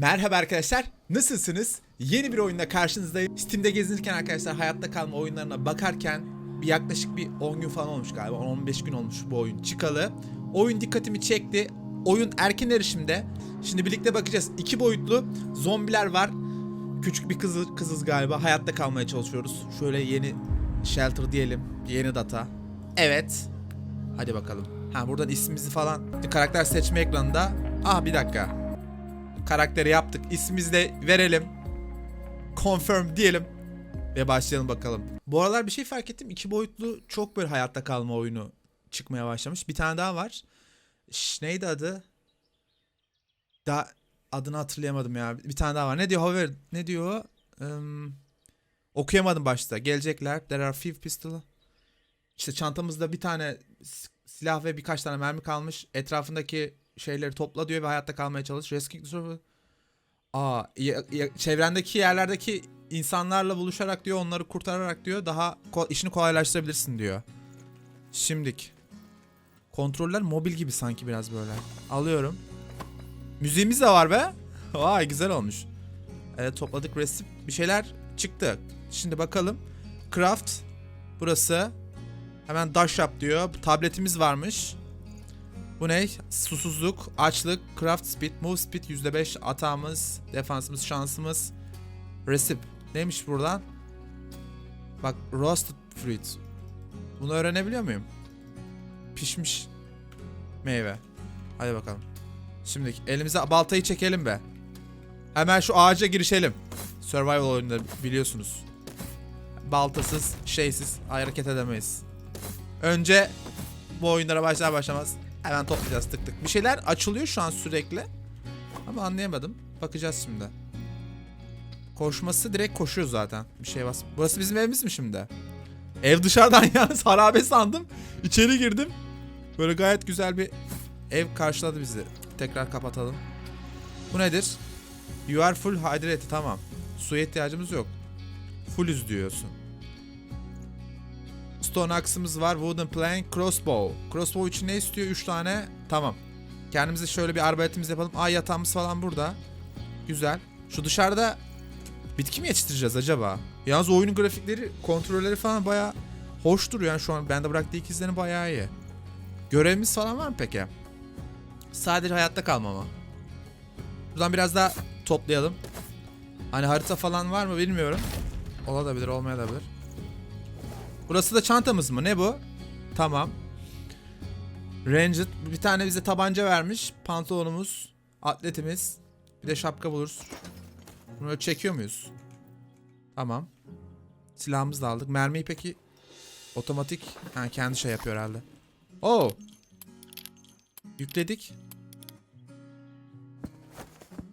Merhaba arkadaşlar, nasılsınız? Yeni bir oyunda karşınızdayım. Steam'de gezinirken arkadaşlar hayatta kalma oyunlarına bakarken bir yaklaşık bir 10 gün falan olmuş galiba. 15 gün olmuş bu oyun çıkalı. Oyun dikkatimi çekti. Oyun erken erişimde. Şimdi birlikte bakacağız. İki boyutlu zombiler var. Küçük bir kızı, kızız galiba. Hayatta kalmaya çalışıyoruz. Şöyle yeni shelter diyelim. Yeni data. Evet. Hadi bakalım. Ha buradan ismimizi falan karakter seçme ekranında. Ah bir dakika karakteri yaptık. İsmimizi de verelim. Confirm diyelim. Ve başlayalım bakalım. Bu aralar bir şey fark ettim. İki boyutlu çok böyle hayatta kalma oyunu çıkmaya başlamış. Bir tane daha var. Şş, neydi adı? Daha adını hatırlayamadım ya. Bir tane daha var. Ne diyor Hover? Ne diyor? Im, okuyamadım başta. Gelecekler. There are five pistol. İşte çantamızda bir tane silah ve birkaç tane mermi kalmış. Etrafındaki şeyleri topla diyor ve hayatta kalmaya çalış. Rescue the. Aa, ya- ya- çevrendeki yerlerdeki insanlarla buluşarak diyor, onları kurtararak diyor, daha ko- işini kolaylaştırabilirsin diyor. Şimdik. Kontroller mobil gibi sanki biraz böyle. Alıyorum. Müziğimiz de var be. Vay güzel olmuş. Evet topladık resim. Bir şeyler çıktı. Şimdi bakalım. Craft. Burası. Hemen dash yap diyor. Tabletimiz varmış. Bu ne? Susuzluk, açlık, craft speed, move speed %5 atağımız, defansımız, şansımız. Recip. Neymiş buradan? Bak roasted fruit. Bunu öğrenebiliyor muyum? Pişmiş meyve. Hadi bakalım. Şimdi elimize baltayı çekelim be. Hemen şu ağaca girişelim. Survival oyunları biliyorsunuz. Baltasız, şeysiz hareket edemeyiz. Önce bu oyunlara başlar başlamaz hemen toplayacağız tık tık. Bir şeyler açılıyor şu an sürekli. Ama anlayamadım. Bakacağız şimdi. Koşması direkt koşuyor zaten. Bir şey bas. Burası bizim evimiz mi şimdi? Ev dışarıdan yalnız harabe sandım. İçeri girdim. Böyle gayet güzel bir ev karşıladı bizi. Tekrar kapatalım. Bu nedir? You are full hydrated tamam. Suya ihtiyacımız yok. Fullüz diyorsun. Stone axe'ımız var. Wooden plank, crossbow. Crossbow için ne istiyor? 3 tane. Tamam. Kendimize şöyle bir arbaletimiz yapalım. Ay yatağımız falan burada. Güzel. Şu dışarıda bitki mi yetiştireceğiz acaba? Yalnız oyunun grafikleri, kontrolleri falan baya hoş duruyor. Yani şu an bende bıraktığı izlerini bayağı iyi. Görevimiz falan var mı peki? Sadece hayatta kalma mı? Buradan biraz daha toplayalım. Hani harita falan var mı bilmiyorum. Olabilir, olmayabilir. Burası da çantamız mı? Ne bu? Tamam. Ranger bir tane bize tabanca vermiş. Pantolonumuz, atletimiz. Bir de şapka buluruz. Bunu çekiyor muyuz? Tamam. Silahımızı da aldık. Mermiyi peki otomatik ha, kendi şey yapıyor herhalde. Oo. Yükledik.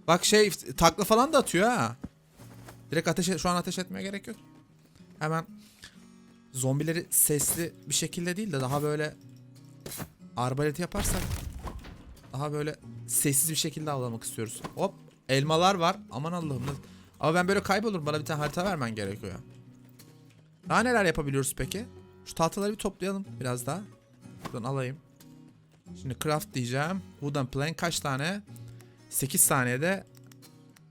Bak şey takla falan da atıyor ha. Direkt ateş şu an ateş etmeye gerek yok. Hemen zombileri sesli bir şekilde değil de daha böyle arbalet yaparsak daha böyle sessiz bir şekilde avlamak istiyoruz. Hop elmalar var. Aman Allah'ım. Ama ben böyle kaybolurum. Bana bir tane harita vermen gerekiyor. Daha neler yapabiliyoruz peki? Şu tahtaları bir toplayalım biraz daha. Buradan alayım. Şimdi craft diyeceğim. Wooden plank kaç tane? 8 saniyede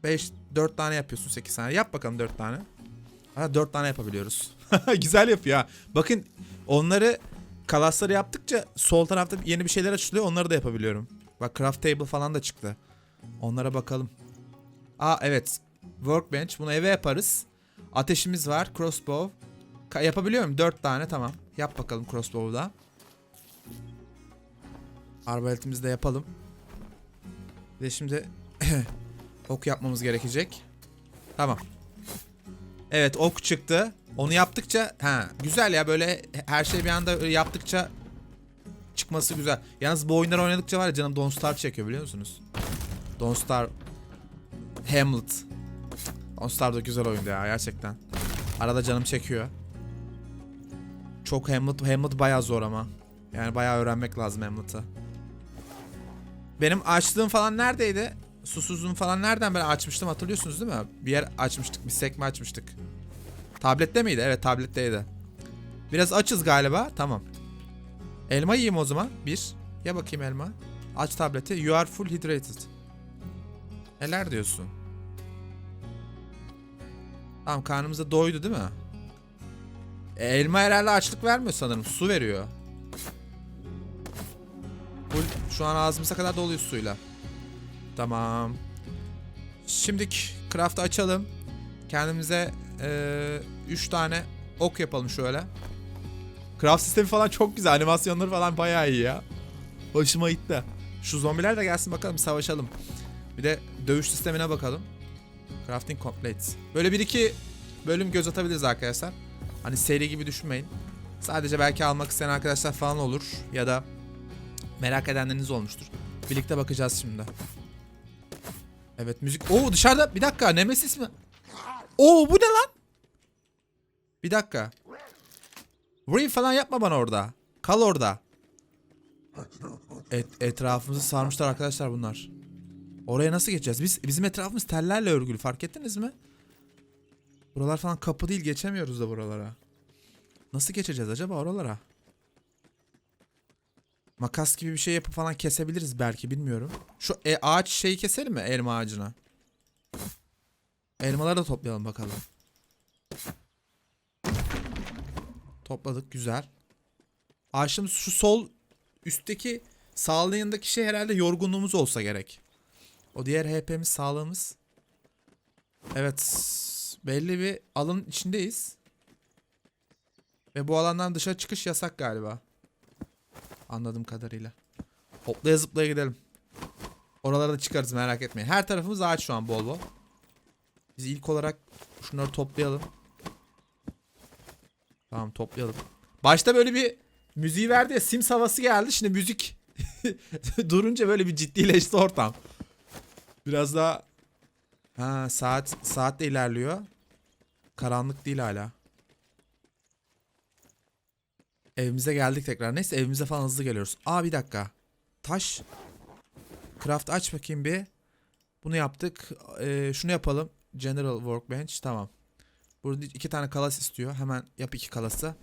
5 4 tane yapıyorsun 8 saniye. Yap bakalım 4 tane. Ha 4 tane yapabiliyoruz. Güzel yapıyor ha. Bakın onları kalasları yaptıkça sol tarafta yeni bir şeyler açılıyor. Onları da yapabiliyorum. Bak craft table falan da çıktı. Onlara bakalım. Aa evet. Workbench. Bunu eve yaparız. Ateşimiz var. Crossbow. Ka- yapabiliyor muyum? 4 tane tamam. Yap bakalım crossbow'da. Arbaletimizi de yapalım. Bir de şimdi ok yapmamız gerekecek. Tamam. Evet ok çıktı. Onu yaptıkça ha güzel ya böyle her şey bir anda yaptıkça çıkması güzel. Yalnız bu oyunları oynadıkça var ya canım Don't Starve çekiyor biliyor musunuz? Don't Starve Hamlet. Don't Starve da güzel oyundu ya gerçekten. Arada canım çekiyor. Çok Hamlet Hamlet bayağı zor ama. Yani bayağı öğrenmek lazım Hamlet'ı. Benim açlığım falan neredeydi? Susuzluğum falan nereden ben açmıştım hatırlıyorsunuz değil mi? Bir yer açmıştık, bir sekme açmıştık. Tablette miydi? Evet tabletteydi. Biraz açız galiba. Tamam. Elma yiyeyim o zaman. Bir. Ya bakayım elma. Aç tableti. You are full hydrated. Neler diyorsun? Tamam karnımız da doydu değil mi? E, elma herhalde açlık vermiyor sanırım. Su veriyor. Full, şu an ağzımıza kadar doluyuz suyla. Tamam. Şimdilik craft'ı açalım. Kendimize 3 tane ok yapalım şöyle. Craft sistemi falan çok güzel. Animasyonları falan bayağı iyi ya. Hoşuma gitti. Şu zombiler de gelsin bakalım savaşalım. Bir de dövüş sistemine bakalım. Crafting complete. Böyle bir iki bölüm göz atabiliriz arkadaşlar. Hani seri gibi düşünmeyin. Sadece belki almak isteyen arkadaşlar falan olur. Ya da merak edenleriniz olmuştur. Birlikte bakacağız şimdi. Evet müzik. Oo dışarıda bir dakika Nemesis mi? Oo bu ne lan? Bir dakika. Vurayım falan yapma bana orada. Kal orada. Et, etrafımızı sarmışlar arkadaşlar bunlar. Oraya nasıl geçeceğiz? Biz bizim etrafımız tellerle örgülü fark ettiniz mi? Buralar falan kapı değil geçemiyoruz da buralara. Nasıl geçeceğiz acaba oralara? Makas gibi bir şey yapıp falan kesebiliriz belki bilmiyorum. Şu e, ağaç şeyi keselim mi elma ağacına? Elmaları da toplayalım bakalım. Topladık güzel. Ağaçımız şu sol üstteki sağlığın şey herhalde yorgunluğumuz olsa gerek. O diğer HP'miz sağlığımız. Evet. Belli bir alanın içindeyiz. Ve bu alandan dışarı çıkış yasak galiba. Anladığım kadarıyla. Hoplaya zıplaya gidelim. Oralara da çıkarız merak etmeyin. Her tarafımız ağaç şu an bol bol. Biz ilk olarak şunları toplayalım. Tamam toplayalım. Başta böyle bir müziği verdi ya Sims havası geldi. Şimdi müzik durunca böyle bir ciddileşti ortam. Biraz daha ha saat saat de ilerliyor. Karanlık değil hala. Evimize geldik tekrar. Neyse evimize falan hızlı geliyoruz. Aa bir dakika. Taş. Craft aç bakayım bir. Bunu yaptık. Ee, şunu yapalım. General Workbench. Tamam. Burada iki tane kalas istiyor. Hemen yap iki kalası.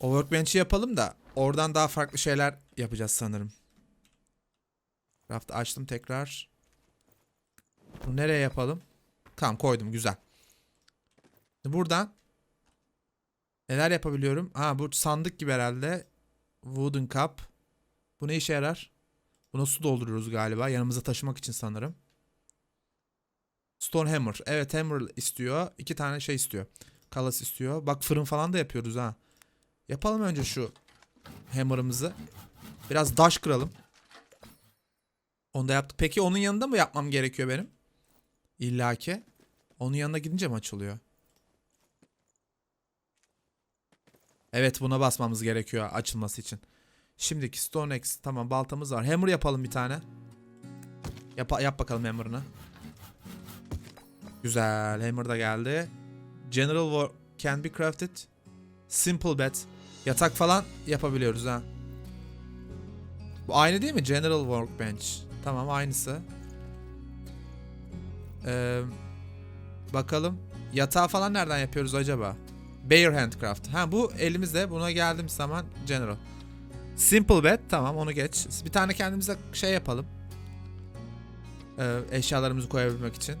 O workbench'i yapalım da oradan daha farklı şeyler yapacağız sanırım. Craft'ı açtım tekrar. Bunu nereye yapalım? Tamam koydum güzel. Buradan neler yapabiliyorum? Ha bu sandık gibi herhalde. Wooden cup. Bu ne işe yarar? Buna su dolduruyoruz galiba. Yanımıza taşımak için sanırım. Stone hammer. Evet hammer istiyor. İki tane şey istiyor. Kalas istiyor. Bak fırın falan da yapıyoruz ha. Yapalım önce şu hammer'ımızı. Biraz daş kıralım. Onu da yaptık. Peki onun yanında mı yapmam gerekiyor benim? İlla ki. Onun yanına gidince mi açılıyor? Evet buna basmamız gerekiyor açılması için. Şimdiki Stone Axe. Tamam baltamız var. Hammer yapalım bir tane. Yap, yap bakalım hammer'ını. Güzel. Hammer da geldi. General War can be crafted. Simple bed. Yatak falan yapabiliyoruz ha. Bu aynı değil mi? General Workbench. Tamam aynısı. Ee, bakalım. Yatağı falan nereden yapıyoruz acaba? Bare Handcraft. Ha bu elimizde. Buna geldiğim zaman General. Simple bed. Tamam onu geç. Bir tane kendimize şey yapalım. Ee, eşyalarımızı koyabilmek için.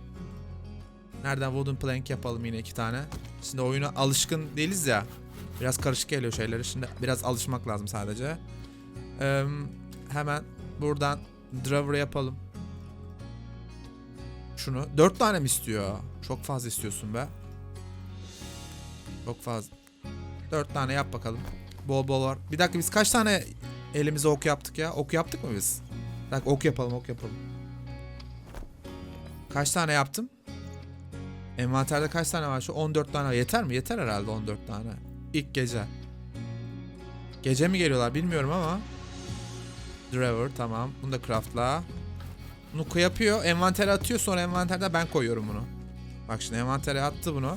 Nereden wooden plank yapalım yine iki tane. Şimdi oyuna alışkın değiliz ya. Biraz karışık geliyor şeyleri. Şimdi biraz alışmak lazım sadece. Ee, hemen buradan driver yapalım. Şunu. Dört tane mi istiyor? Çok fazla istiyorsun be. Çok fazla. Dört tane yap bakalım. Bol bol var. Bir dakika biz kaç tane elimize ok yaptık ya? Ok yaptık mı biz? Bir dakika ok yapalım ok yapalım. Kaç tane yaptım? Envanterde kaç tane var şu? 14 tane. Yeter mi? Yeter herhalde 14 tane. İlk gece. Gece mi geliyorlar bilmiyorum ama. Driver tamam. Bunu da craftla. Bunu yapıyor. Envantere atıyor. Sonra envanterde ben koyuyorum bunu. Bak şimdi envantere attı bunu.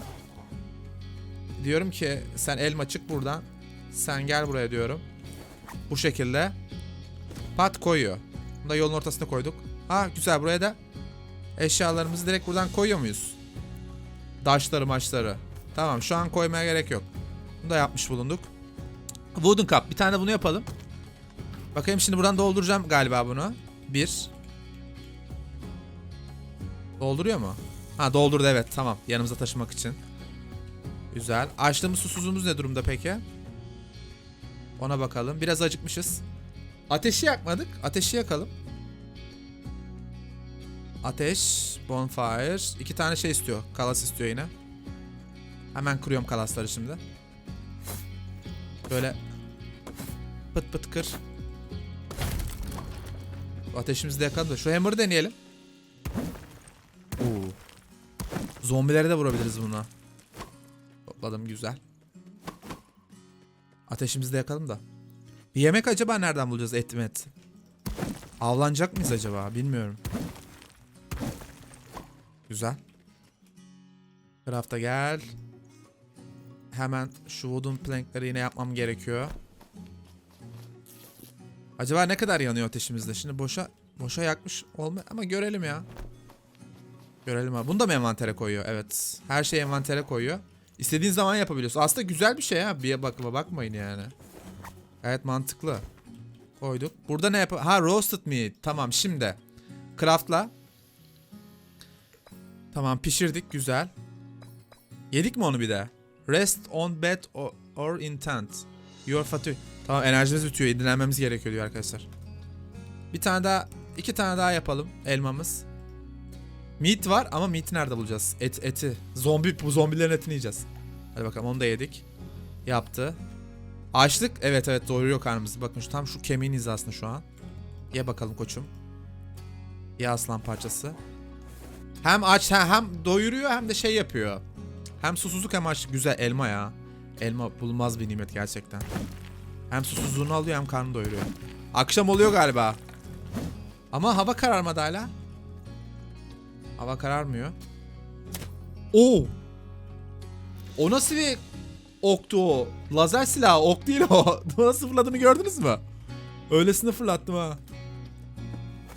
Diyorum ki sen elma çık buradan. Sen gel buraya diyorum. Bu şekilde. Pat koyuyor. Bunu da yolun ortasına koyduk. Ha güzel buraya da eşyalarımızı direkt buradan koyuyor muyuz? Daşları maçları. Tamam şu an koymaya gerek yok. Bunu da yapmış bulunduk. Wooden Cup. Bir tane bunu yapalım. Bakayım şimdi buradan dolduracağım galiba bunu. Bir. Dolduruyor mu? Ha doldurdu evet tamam. Yanımıza taşımak için. Güzel. Açlığımız susuzluğumuz ne durumda peki? Ona bakalım. Biraz acıkmışız. Ateşi yakmadık. Ateşi yakalım. Ateş, bonfire. İki tane şey istiyor. Kalas istiyor yine. Hemen kuruyorum kalasları şimdi. Böyle pıt pıt kır. Ateşimizi de yakalım da. Şu hammer'ı deneyelim. Oo. Zombilere de vurabiliriz buna. Topladım güzel. Ateşimizi de yakalım da. Bir yemek acaba nereden bulacağız et mi et? Avlanacak mıyız acaba? Bilmiyorum. Güzel. Craft'a gel. Hemen şu wooden plankleri yine yapmam gerekiyor. Acaba ne kadar yanıyor ateşimizde? Şimdi boşa boşa yakmış olma ama görelim ya. Görelim abi. Bunu da mı envantere koyuyor? Evet. Her şeyi envantere koyuyor. İstediğin zaman yapabiliyorsun. Aslında güzel bir şey ha. Bir bakıma bakmayın yani. Evet mantıklı. Koyduk. Burada ne yap? Ha roasted meat. Tamam şimdi. Craft'la. Tamam pişirdik güzel. Yedik mi onu bir de? Rest on bed or, or intent. Your fatigue. Tamam enerjimiz bitiyor. Dinlenmemiz gerekiyor diyor arkadaşlar. Bir tane daha, iki tane daha yapalım elmamız. Meat var ama meat'i nerede bulacağız? Et, eti. Zombi, bu zombilerin etini yiyeceğiz. Hadi bakalım onu da yedik. Yaptı. Açlık. Evet evet doyuruyor karnımızı. Bakın şu tam şu kemiğin hizasında şu an. Ye bakalım koçum. Ye aslan parçası. Hem aç hem, doyuruyor hem de şey yapıyor. Hem susuzluk hem açlık. Güzel elma ya. Elma bulunmaz bir nimet gerçekten. Hem susuzluğunu alıyor hem karnını doyuruyor. Akşam oluyor galiba. Ama hava kararmadı hala. Hava kararmıyor. Oo. O nasıl bir oktu o? Lazer silahı ok değil o. nasıl fırladığını gördünüz mü? Öylesine fırlattım ha.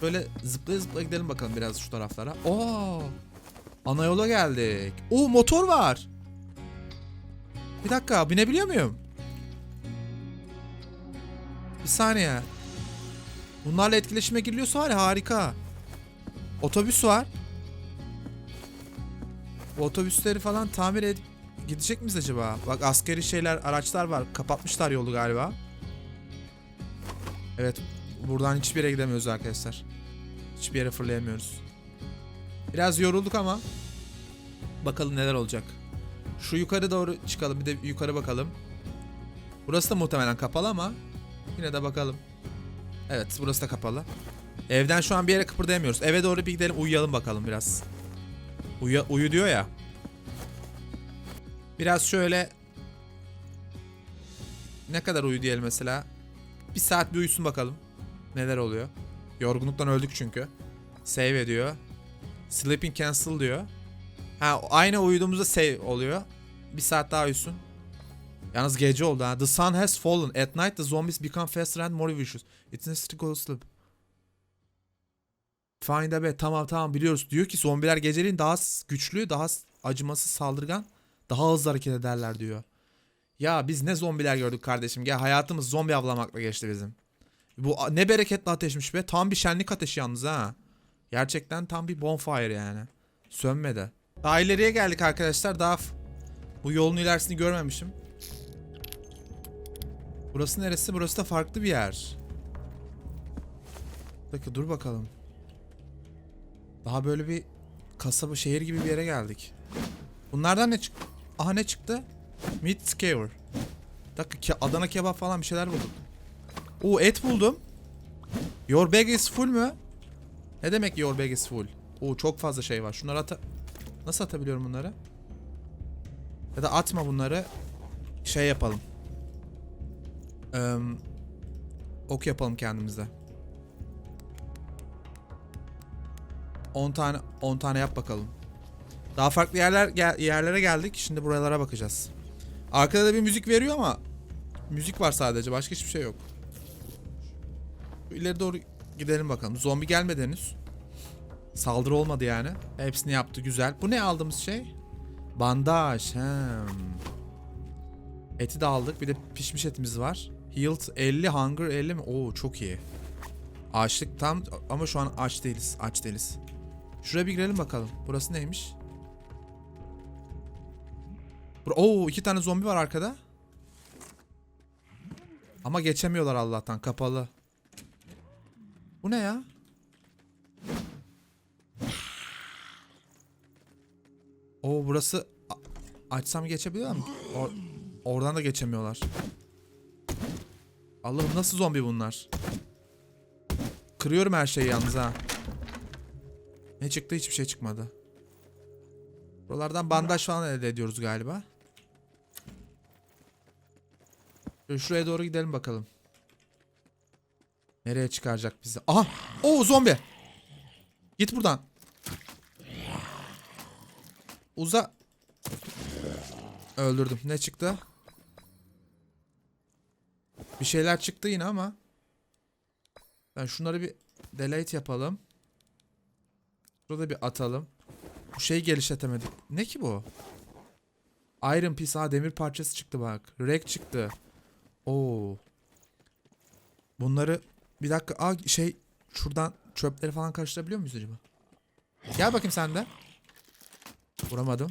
Böyle zıplaya zıplaya gidelim bakalım biraz şu taraflara. Oo. Ana yola geldik. Oo motor var. Bir dakika binebiliyor muyum? Bir saniye. Bunlarla etkileşime giriliyorsa var ya harika. Otobüs var. Otobüsleri falan tamir edip gidecek miyiz acaba? Bak askeri şeyler, araçlar var. Kapatmışlar yolu galiba. Evet. Buradan hiçbir yere gidemiyoruz arkadaşlar. Hiçbir yere fırlayamıyoruz. Biraz yorulduk ama bakalım neler olacak. Şu yukarı doğru çıkalım. Bir de yukarı bakalım. Burası da muhtemelen kapalı ama yine de bakalım. Evet, burası da kapalı. Evden şu an bir yere kıpırdayamıyoruz. Eve doğru bir gidelim, uyuyalım bakalım biraz. Uyu, uyu diyor ya. Biraz şöyle ne kadar uyu diyelim mesela. Bir saat bir uyusun bakalım. Neler oluyor. Yorgunluktan öldük çünkü. Save ediyor. Sleeping cancel diyor. Ha aynı uyuduğumuzda save oluyor. Bir saat daha uyusun. Yalnız gece oldu ha. The sun has fallen. At night the zombies become faster and more vicious. It's necessary to sleep. Find a bed. Tamam tamam biliyoruz. Diyor ki zombiler geceliğin daha güçlü, daha acımasız, saldırgan, daha hızlı hareket ederler diyor. Ya biz ne zombiler gördük kardeşim. Gel hayatımız zombi avlamakla geçti bizim. Bu ne bereketli ateşmiş be. Tam bir şenlik ateşi yalnız ha. Gerçekten tam bir bonfire yani. Sönmedi. Daha ileriye geldik arkadaşlar. Daha bu yolun ilerisini görmemişim. Burası neresi? Burası da farklı bir yer. Dakika dur bakalım. Daha böyle bir kasaba şehir gibi bir yere geldik. Bunlardan ne çıktı? Aha ne çıktı? Meat skewer. Dakika ke- Adana kebap falan bir şeyler bulduk. Oo et buldum. Your bag is full mü? Ne demek your bag is full? Oo çok fazla şey var. Şunları ata... Nasıl atabiliyorum bunları? Ya da atma bunları. Şey yapalım. Eee, ok yapalım kendimize. 10 tane 10 tane yap bakalım. Daha farklı yerler gel- yerlere geldik. Şimdi buralara bakacağız. Arkada da bir müzik veriyor ama müzik var sadece. Başka hiçbir şey yok. İleri doğru gidelim bakalım. Zombi gelmedi henüz. Saldırı olmadı yani. Hepsini yaptı güzel. Bu ne aldığımız şey? Bandaj. Hem. Eti de aldık. Bir de pişmiş etimiz var. Healed 50, hunger 50 mi? Oo çok iyi. Açlık tam ama şu an aç değiliz. Aç değiliz. Şuraya bir girelim bakalım. Burası neymiş? Bur Oo iki tane zombi var arkada. Ama geçemiyorlar Allah'tan kapalı. Bu ne ya? Oo burası açsam geçebiliyor mu? Or- oradan da geçemiyorlar. Allah'ım nasıl zombi bunlar? Kırıyorum her şeyi yalnız ha. Ne çıktı? Hiçbir şey çıkmadı. Buralardan bandaj falan elde ediyoruz galiba. Şuraya doğru gidelim bakalım. Nereye çıkaracak bizi? Aha! Oo zombi! Git buradan. Uza. Öldürdüm. Ne çıktı? Bir şeyler çıktı yine ama. Ben şunları bir delete yapalım. Şurada bir atalım. Bu şeyi geliştiremedik. Ne ki bu? Iron Piece. Ha demir parçası çıktı bak. Rek çıktı. Oo. Bunları bir dakika. Aa şey şuradan çöpleri falan karıştırabiliyor muyuz acaba? Gel bakayım sen de. Vuramadım.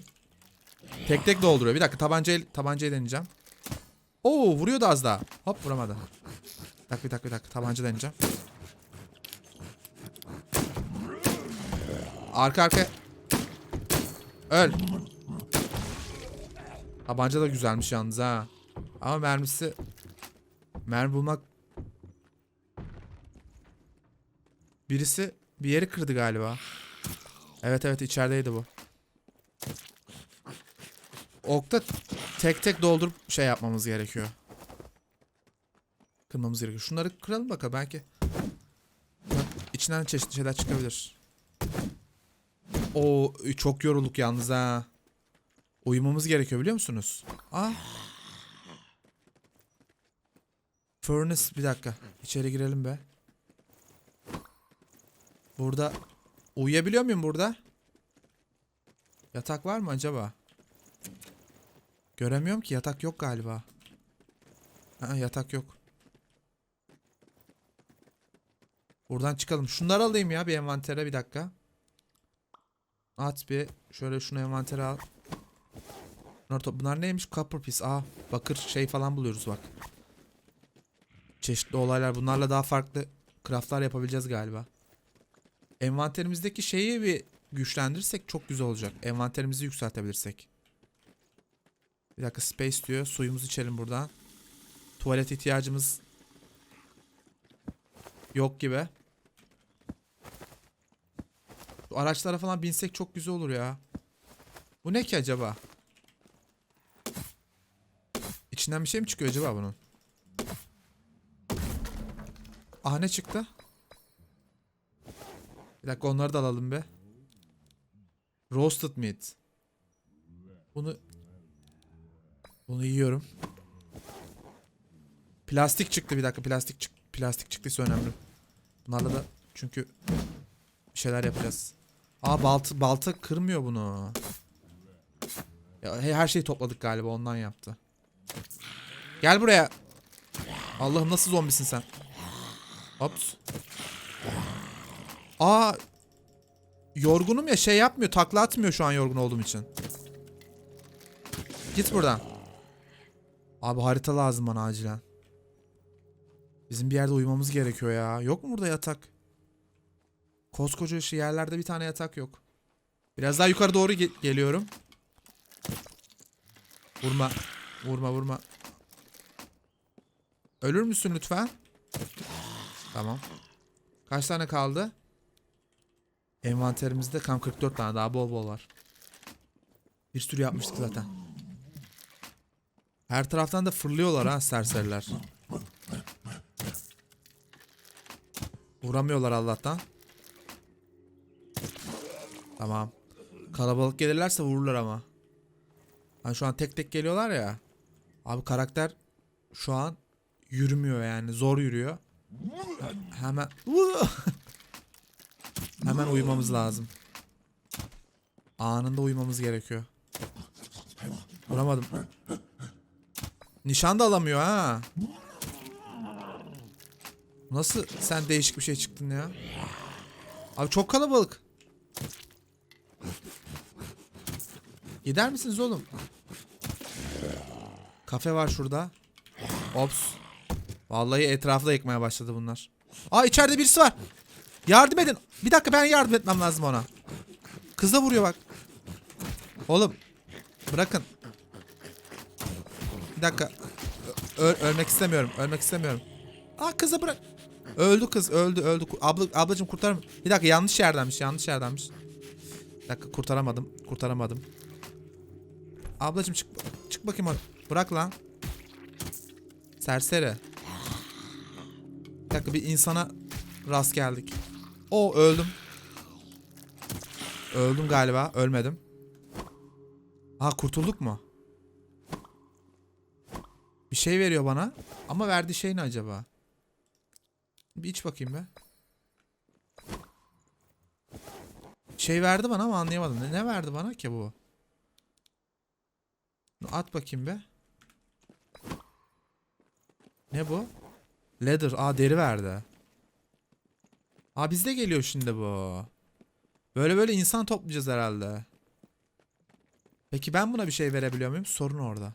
Tek tek dolduruyor. Bir dakika tabancayı tabancayı deneyeceğim. Oo vuruyor da az daha. Hop vuramadı. Bir dakika bir dakika bir dakika tabanca deneyeceğim. Arka arka. Öl. Tabanca da güzelmiş yalnız ha. Ama mermisi mermi bulmak Birisi bir yeri kırdı galiba. Evet evet içerideydi bu. Okta tek tek doldurup şey yapmamız gerekiyor. Kırmamız gerekiyor. Şunları kıralım bakalım belki. İçinden çeşitli şeyler çıkabilir. O çok yorulduk yalnız ha. Uyumamız gerekiyor biliyor musunuz? Ah. Furnace bir dakika. İçeri girelim be. Burada uyuyabiliyor muyum burada? Yatak var mı acaba? Göremiyorum ki yatak yok galiba. Ha, yatak yok. Buradan çıkalım. Şunları alayım ya bir envantere bir dakika. At bir. Şöyle şunu envantere al. Bunlar, bunlar neymiş? Copper piece. Aa bakır şey falan buluyoruz bak. Çeşitli olaylar. Bunlarla daha farklı craftlar yapabileceğiz galiba. Envanterimizdeki şeyi bir güçlendirirsek çok güzel olacak. Envanterimizi yükseltebilirsek. Bir dakika space diyor. Suyumuzu içelim buradan. Tuvalet ihtiyacımız yok gibi. Şu araçlara falan binsek çok güzel olur ya. Bu ne ki acaba? İçinden bir şey mi çıkıyor acaba bunun? Aha ne çıktı? Bir dakika onları da alalım be. Roasted meat. Bunu bunu yiyorum. Plastik çıktı bir dakika plastik çık plastik çıktıysa önemli. Bunlarla da çünkü bir şeyler yapacağız. Aa balta balta kırmıyor bunu. Ya he- her şeyi topladık galiba ondan yaptı. Gel buraya. Allah'ım nasıl zombisin sen? Ops. Aa yorgunum ya şey yapmıyor takla atmıyor şu an yorgun olduğum için. Git buradan. Abi harita lazım bana acilen. Bizim bir yerde uyumamız gerekiyor ya. Yok mu burada yatak? Koskoca şu yerlerde bir tane yatak yok. Biraz daha yukarı doğru ge- geliyorum. Vurma. Vurma vurma. Ölür müsün lütfen? Tamam. Kaç tane kaldı? Envanterimizde kam 44 tane daha bol bol var. Bir sürü yapmıştık zaten. Her taraftan da fırlıyorlar ha serseriler. Vuramıyorlar Allah'tan. Tamam. Kalabalık gelirlerse vururlar ama. Hani şu an tek tek geliyorlar ya. Abi karakter şu an yürümüyor yani zor yürüyor. Hemen Hemen uyumamız lazım. Anında uyumamız gerekiyor. Vuramadım. Nişan da alamıyor ha. Nasıl sen değişik bir şey çıktın ya? Abi çok kalabalık. Gider misiniz oğlum? Kafe var şurada. Ops. Vallahi etrafı da yıkmaya başladı bunlar. Aa içeride birisi var. Yardım edin. Bir dakika ben yardım etmem lazım ona. Kız da vuruyor bak. Oğlum. Bırakın. Bir dakika. Ö- ölmek istemiyorum. Ölmek istemiyorum. Aa kızı bırak. Öldü kız öldü öldü. Abla, ablacım kurtarım. Bir dakika yanlış yerdenmiş yanlış yerdenmiş. Bir dakika kurtaramadım. Kurtaramadım. Ablacım çık çık bakayım oraya. Bırak lan. Serseri. Bir dakika bir insana rast geldik. O öldüm. Öldüm galiba. Ölmedim. Aa kurtulduk mu? Bir şey veriyor bana. Ama verdiği şey ne acaba? Bir iç bakayım be. Şey verdi bana ama anlayamadım. Ne, ne verdi bana ki bu? At bakayım be. Ne bu? Leather. Aa deri verdi. Aa bizde geliyor şimdi bu. Böyle böyle insan toplayacağız herhalde. Peki ben buna bir şey verebiliyor muyum? Sorun orada.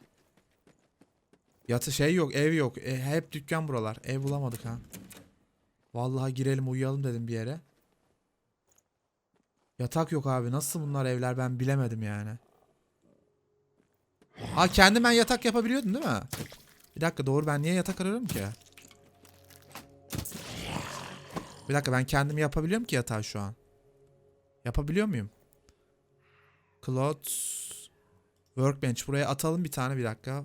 Yatı şey yok, ev yok. E, hep dükkan buralar. Ev bulamadık ha. Vallahi girelim uyuyalım dedim bir yere. Yatak yok abi. Nasıl bunlar evler ben bilemedim yani. Ha kendim ben yatak yapabiliyordum değil mi? Bir dakika doğru ben niye yatak arıyorum ki? Bir dakika ben kendim yapabiliyorum ki yatağı şu an. Yapabiliyor muyum? Clothes. Workbench. Buraya atalım bir tane bir dakika.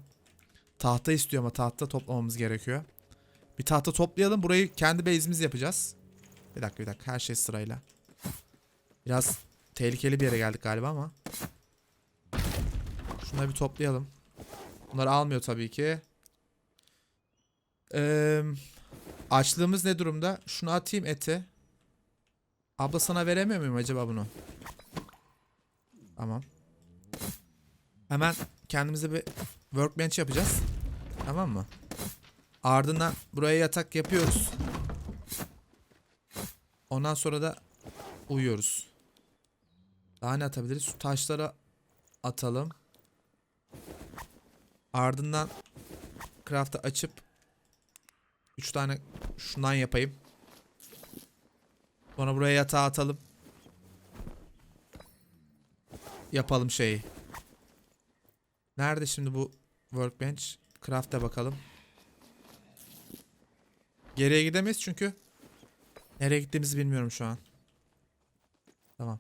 Tahta istiyor ama tahta toplamamız gerekiyor. Bir tahta toplayalım. Burayı kendi base'imiz yapacağız. Bir dakika bir dakika. Her şey sırayla. Biraz tehlikeli bir yere geldik galiba ama. Şunları bir toplayalım. Bunları almıyor tabii ki. Ee, açlığımız ne durumda? Şunu atayım eti. Abla sana veremiyor muyum acaba bunu? Tamam. Hemen kendimize bir workbench yapacağız. Tamam mı? Ardından buraya yatak yapıyoruz. Ondan sonra da uyuyoruz. Daha ne atabiliriz? Taşlara atalım. Ardından craft'ı açıp 3 tane şundan yapayım. Sonra buraya yatağı atalım. Yapalım şeyi. Nerede şimdi bu workbench? Craft'a bakalım. Geriye gidemeyiz çünkü nereye gittiğimizi bilmiyorum şu an. Tamam.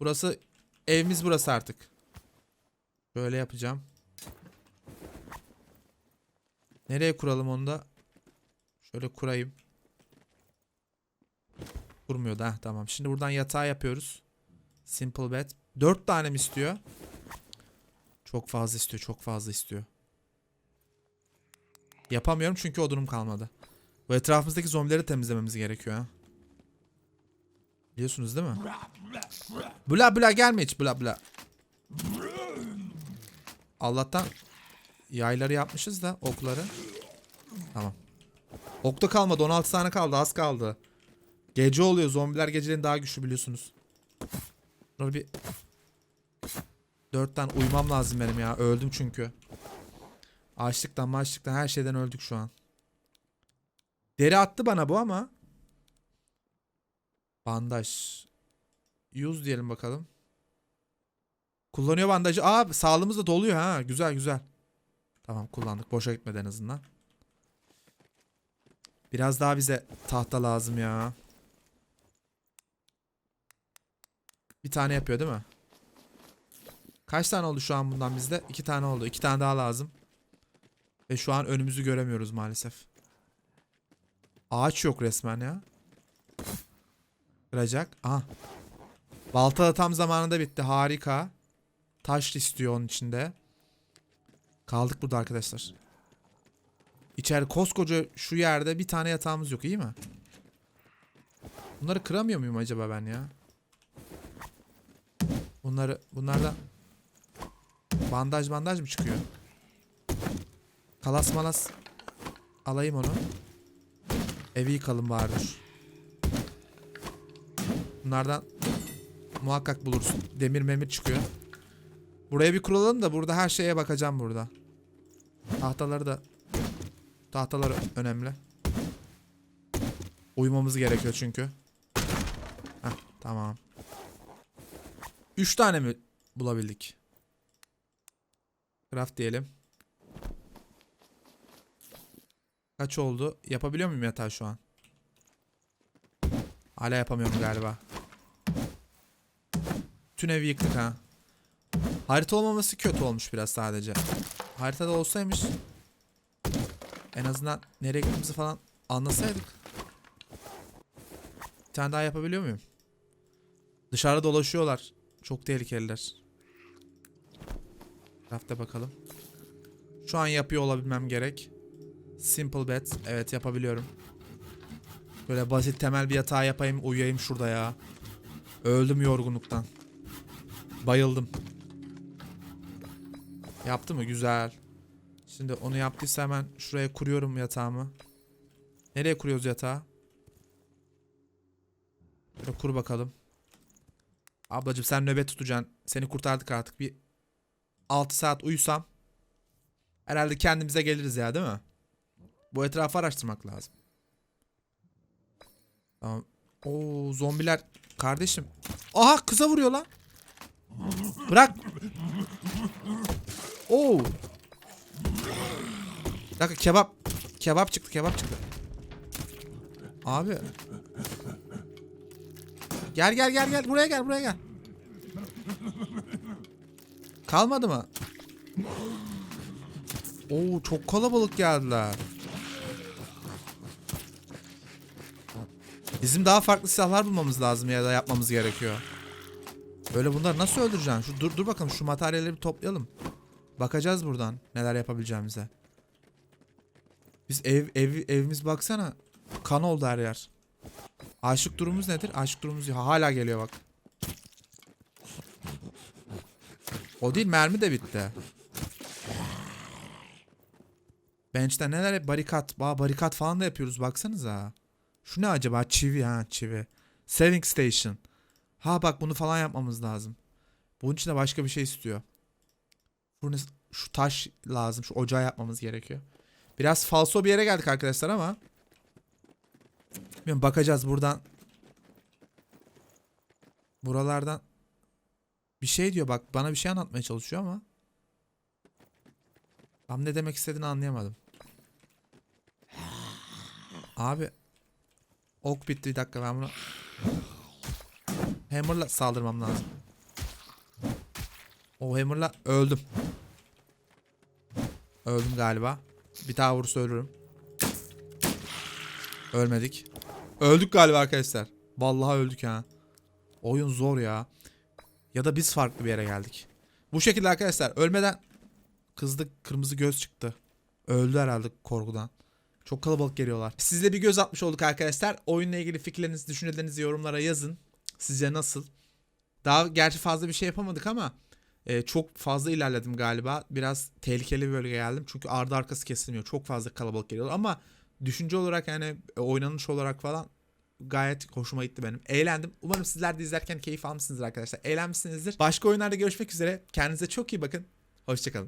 Burası evimiz burası artık. Böyle yapacağım. Nereye kuralım onu da? Şöyle kurayım. Kurmuyor da. Tamam. Şimdi buradan yatağı yapıyoruz. Simple bed. 4 tane mi istiyor? Çok fazla istiyor. Çok fazla istiyor. Yapamıyorum çünkü odunum kalmadı. Bu etrafımızdaki zombileri temizlememiz gerekiyor ha. Biliyorsunuz değil mi? Bla bla gelme hiç bla bla. Allah'tan yayları yapmışız da okları. Tamam. Okta kalmadı 16 tane kaldı az kaldı. Gece oluyor zombiler geceleyin daha güçlü biliyorsunuz. Böyle bir 4 tane uyumam lazım benim ya öldüm çünkü. Açlıktan maçlıktan her şeyden öldük şu an. Deri attı bana bu ama. Bandaj. Use diyelim bakalım. Kullanıyor bandajı. Aa sağlığımız da doluyor ha. Güzel güzel. Tamam kullandık. Boşa gitmedi en azından. Biraz daha bize tahta lazım ya. Bir tane yapıyor değil mi? Kaç tane oldu şu an bundan bizde? İki tane oldu. İki tane daha lazım. Ve şu an önümüzü göremiyoruz maalesef. Ağaç yok resmen ya. Kıracak. Aha. Balta da tam zamanında bitti. Harika. Taş istiyor onun içinde. Kaldık burada arkadaşlar. İçeride koskoca şu yerde bir tane yatağımız yok iyi mi? Bunları kıramıyor muyum acaba ben ya? Bunları bunlardan bandaj bandaj mı çıkıyor? Kalas malas alayım onu. Evi yıkalım bari. Bunlardan muhakkak buluruz. Demir memir çıkıyor. Buraya bir kuralım da burada her şeye bakacağım burada. Tahtaları da tahtalar önemli. Uyumamız gerekiyor çünkü. Heh, tamam. Üç tane mi bulabildik? Craft diyelim. Kaç oldu? Yapabiliyor muyum yatağı şu an? Hala yapamıyorum galiba. Tüm evi yıktık ha. Harita olmaması kötü olmuş biraz sadece. Haritada olsaymış en azından nereye gittiğimizi falan anlasaydık. Bir tane daha yapabiliyor muyum? Dışarıda dolaşıyorlar. Çok tehlikeliler. Rafta bakalım. Şu an yapıyor olabilmem gerek. Simple bet. Evet yapabiliyorum. Böyle basit temel bir yatağı yapayım uyuyayım şurada ya. Öldüm yorgunluktan. Bayıldım. Yaptı mı? Güzel. Şimdi onu yaptıysa hemen şuraya kuruyorum yatağımı. Nereye kuruyoruz yatağı? Şöyle kur bakalım. Ablacım sen nöbet tutacaksın. Seni kurtardık artık. Bir 6 saat uyusam herhalde kendimize geliriz ya değil mi? Bu etrafı araştırmak lazım. Tamam. Oo zombiler kardeşim. Aha kıza vuruyor lan. Bırak. Oo. Bir dakika kebap. Kebap çıktı kebap çıktı. Abi. Gel gel gel gel buraya gel buraya gel. Kalmadı mı? Oo çok kalabalık geldiler. Bizim daha farklı silahlar bulmamız lazım ya da yapmamız gerekiyor. Böyle bunları nasıl öldüreceğim? Şu dur dur bakalım şu materyalleri bir toplayalım. Bakacağız buradan neler yapabileceğimize. Biz ev ev evimiz baksana kan oldu her yer. Aşık durumumuz nedir? Aşık durumumuz Ha, hala geliyor bak. O değil mermi de bitti. Bench'te neler barikat. Ba barikat falan da yapıyoruz baksanıza. Şu ne acaba? Çivi ha çivi. Saving station. Ha bak bunu falan yapmamız lazım. Bunun için de başka bir şey istiyor. Furnace, şu taş lazım. Şu ocağı yapmamız gerekiyor. Biraz falso bir yere geldik arkadaşlar ama. Bilmiyorum, bakacağız buradan. Buralardan. Bir şey diyor bak bana bir şey anlatmaya çalışıyor ama. Tam ne demek istediğini anlayamadım. Abi. Ok bitti bir dakika ben bunu. Hammer'la saldırmam lazım. O hammer'la öldüm. Öldüm galiba. Bir daha vurursa ölürüm. Ölmedik. Öldük galiba arkadaşlar. Vallahi öldük ha. Oyun zor ya. Ya da biz farklı bir yere geldik. Bu şekilde arkadaşlar ölmeden kızdık kırmızı göz çıktı. Öldü herhalde korkudan. Çok kalabalık geliyorlar. Sizle bir göz atmış olduk arkadaşlar. Oyunla ilgili fikirlerinizi, düşüncelerinizi yorumlara yazın. Sizce nasıl? Daha gerçi fazla bir şey yapamadık ama e, çok fazla ilerledim galiba. Biraz tehlikeli bir bölge geldim. Çünkü ardı arkası kesilmiyor. Çok fazla kalabalık geliyor. Ama düşünce olarak yani e, oynanış olarak falan gayet hoşuma gitti benim. Eğlendim. Umarım sizler de izlerken keyif almışsınızdır arkadaşlar. Eğlenmişsinizdir. Başka oyunlarda görüşmek üzere. Kendinize çok iyi bakın. Hoşçakalın.